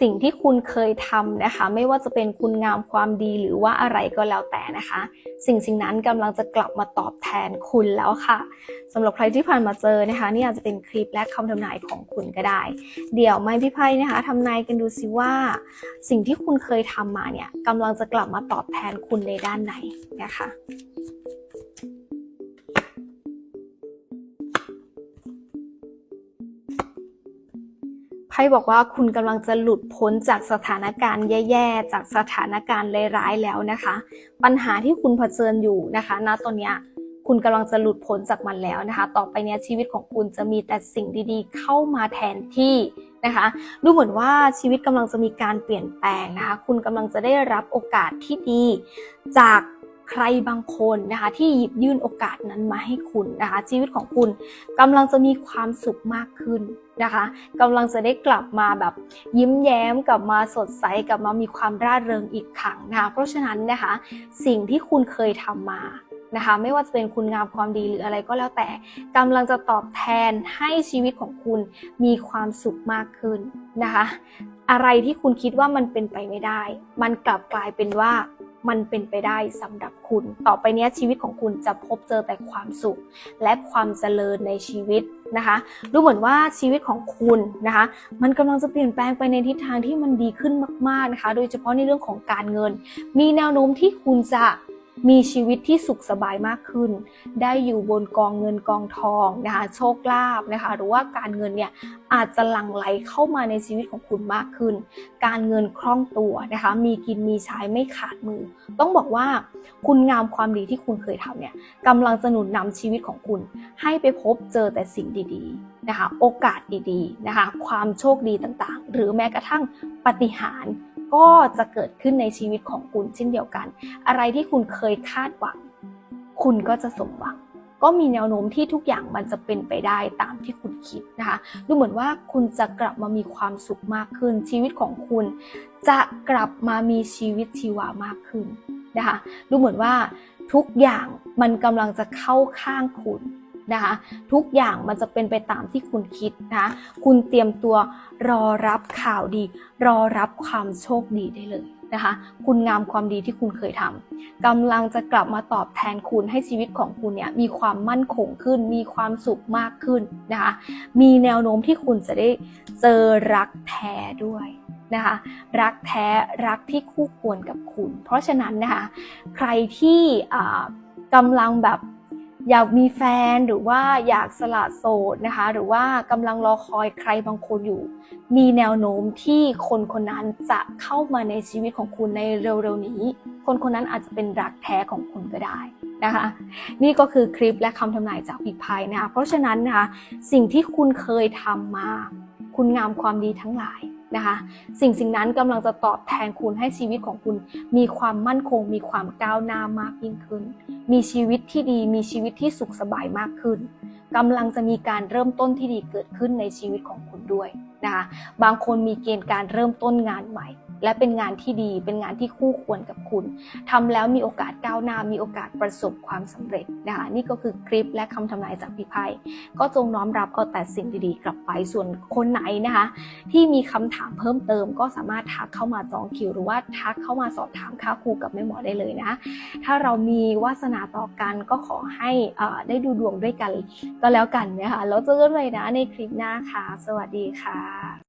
สิ่งที่คุณเคยทำนะคะ ไม่ว่าจะเป็นคุณงามความดีหรือว่าอะไรก็แล้วแต่นะคะ สิ่งสิ่งนั้นกำลังจะกลับมาตอบแทนคุณแล้วค่ะสำหรับใครที่ผ่านมาเจอนะคะนี่อาจจะเป็นคลิปและคำทำนายของคุณก็ได้ เดี๋ยวไม่พี่ไพ่นะคะทำนายกันดูสิว่า สิ่งที่คุณเคยทำมาเนี่ยกำลังจะกลับมาตอบแทนคุณในด้านไหนนะคะ พ่บอกว่าคุณกำลังจะหลุดพ้นจากสถานการณ์แย่ๆ จากสถานการณ์ร้ายๆแล้วนะคะ ปัญหาที่คุณเผชิญอยู่นะคะณตอนเนี้ยคุณกำลังจะหลุดพ้นจากมันแล้วนะคะ ต่อไปเนี้ยชีวิตของคุณจะมีแต่สิ่งดีๆ เข้ามาแทนที่นะคะ ดูเหมือนว่าชีวิตกำลังจะมีการเปลี่ยนแปลงนะคะ คุณกำลังจะได้รับโอกาสที่ดีจาก ใครบางคนนะคะ ที่หยิบยื่นโอกาสนั้นมาให้คุณนะคะ ชีวิตของคุณกำลังจะมีความสุขมากขึ้นนะคะกำลังจะได้กลับมาแบบยิ้มแย้มกลับมาสดใสกลับมามีความร่าเริงอีกครั้งนะคะเพราะฉะนั้นนะคะสิ่งที่คุณเคยทำมานะคะไม่ว่าจะเป็นคุณงามความดีหรืออะไรก็แล้วแต่กำลังจะตอบแทนให้ชีวิตของคุณมีความสุขมากขึ้นนะคะ อะไรที่คุณคิดว่ามันเป็นไปไม่ได้ มันกลับกลายเป็นว่า มันเป็นไปได้สำหรับคุณ ต่อไปนี้ชีวิตของคุณจะพบเจอแต่ความสุข และความเจริญในชีวิตนะคะดูเหมือนว่าชีวิตของคุณนะคะ มันกำลังจะเปลี่ยนแปลงไปในทิศทางที่มันดีขึ้นมาก ๆนะคะ โดยเฉพาะในเรื่องของการเงิน มีแนวโน้มที่คุณจะ มีชีวิตที่สุขสบายมากขึ้น ได้อยู่บนกองเงินกองทองนะคะโชคลาภนะคะหรือว่าการเงินเนี่ยอาจจะหลั่งไหลเข้ามาในชีวิตของคุณมากขึ้น การเงินคล่องตัวนะคะมีกินมีใช้ไม่ขาดมือ ต้องบอกว่าคุณงามความดีที่คุณเคยทำเนี่ยกำลังจะหนุนนำชีวิตของคุณ ให้ไปพบเจอแต่สิ่งดีๆนะคะโอกาสดีๆนะคะความโชคดีต่างๆ หรือแม้กระทั่งปาฏิหาร ก็จะเกิดขึ้นในชีวิตของคุณเช่นเดียวกัน อะไรที่คุณเคยคาดหวัง คุณก็จะสมหวัง ก็มีแนวโน้มที่ทุกอย่างมันจะเป็นไปได้ตามที่คุณคิดนะคะ ดูเหมือนว่าคุณจะกลับมามีความสุขมากขึ้น ชีวิตของคุณ จะกลับมามีชีวิตชีวามากขึ้นนะคะ ดูเหมือนว่าทุกอย่างมันกำลังจะเข้าข้างคุณ นะคะ ทุกอย่างมันจะเป็นไปตามที่คุณคิดนะคะคุณเตรียมตัวรอรับข่าวดี รอรับความโชคดีได้เลยนะคะ คุณงามความดีที่คุณเคยทำกำลังจะกลับมาตอบแทนคุณให้ชีวิตของคุณเนี่ยมีความมั่นคงขึ้น มีความสุขมากขึ้นนะคะ มีแนวโน้มที่คุณจะได้เจอรักแท้ด้วยนะคะรักแท้รักที่คู่ควรกับคุณ เพราะฉะนั้นนะคะใครที่กำลังแบบ อยากมีแฟนหรือว่าอยากสละโสดนะคะ หรือว่ากำลังรอคอยใครบางคนอยู่ มีแนวโน้มที่คนคนนั้นจะเข้ามาในชีวิตของคุณในเร็วๆนี้ คนคนนั้นอาจจะเป็นรักแท้ของคุณก็ได้นะคะ นี่ก็คือคลิปและคำทำนายจากพิพายนะคะ เพราะฉะนั้นนะคะสิ่งที่คุณเคยทำมา คุณงามความดีทั้งหลาย นะคะ สิ่งสิ่งนั้นกำลังจะตอบแทนคุณให้ชีวิตของคุณ มีความมั่นคง มีความก้าวหน้ามากยิ่งขึ้น มีชีวิตที่ดี มีชีวิตที่สุขสบายมากขึ้นกำลังจะมีการเริ่มต้นที่ดีเกิดขึ้นในชีวิตของคุณด้วยนะคะ บางคนมีเกณฑ์การเริ่มต้นงานใหม่ และเป็นงานที่ดี เป็นงานที่คู่ควรกับคุณทำแล้วมีโอกาสก้าวหน้า มีโอกาสประสบความสำเร็จนะคะนี่ก็คือคลิปและคำทำนายจากพี่ไพ่ก็จงน้อมรับเอาแต่สิ่งดีๆ กลับไปส่วนคนไหนนะคะ ที่มีคำถามเพิ่มเติม ก็สามารถทักเข้ามาจองคิว หรือว่าทักเข้ามาสอบถามค่าครูกับแม่หมอได้เลยนะ ถ้าเรามีวาสนาต่อกันก็ขอให้อ่าได้ดูดวงด้วยกันก็แล้วกันนะคะแล้วเจอกันใหม่นะในคลิปหน้าค่ะ สวัสดีค่ะ